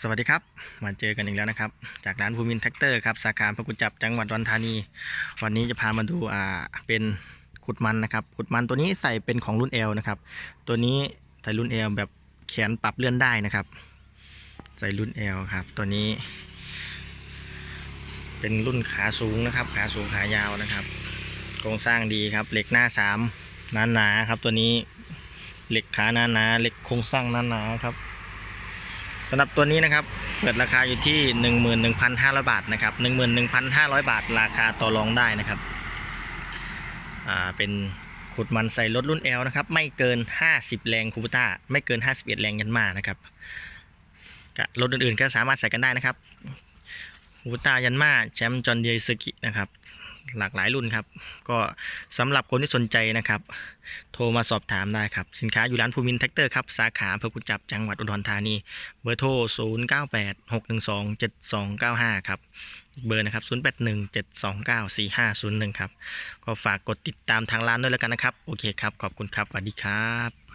สวัสดีครับ มาเจอกันอีกแล้วนะครับ จากร้านภูมินแท็กเตอร์ครับ สาขาพระกุจับจังหวัดอุดอนธานี วันนี้จะพามาดูอ่าเป็นขุดมันนะครับ ขุดมันตัวนี้ใส่เป็นของรุ่น L นะครับ ตัวนี้ใส่รุ่น L แบบแขนปรับเลื่อนได้นะครับ ใส่รุ่น L ครับ ตัวนี้ เป็นรุ่นขาสูงนะครับ ขาสูงขายาวนะครับ โครงสร้างดีครับ เหล็กหน้าสามหนาหนาๆครับ ตัวนี้ เหล็กขาหนาๆเหล็กโครงสร้างหนหนาๆครับ สำหรับตัวนี้นะครับเปิดราคาอยู่ที่ 11,500 บาทนะครับ11,500 บาทราคาต่อรองได้นะครับอ่าเป็นขุดมันใส่รถรุ่น L นะครับไม่เกิน 50 แรงคูบูต้าไม่เกิน 51 แรงยันมานะครับรถอื่นๆก็สามารถใส่กันได้นะครับคูบูต้ายันมาแชมป์จอห์นเดียสกินะครับ หลากหลายรุ่นครับ ก็สำหรับคนที่สนใจนะครับ โทรมาสอบถามได้ครับ สินค้าอยู่ร้านภูมินแท็กเตอร์ครับ สาขาอำเภอกุจจับจังหวัดอุดรธานี เบอร์โทร 0 9 8 6 1 2 7 2 9 5 ครับ เบอร์นะครับ 0 8 1 7 2 9 4 5 0 1 ครับ ก็ฝากกดติดตามทางร้านด้วยแล้วกันนะครับ โอเคครับ ขอบคุณครับสวัสดีครับ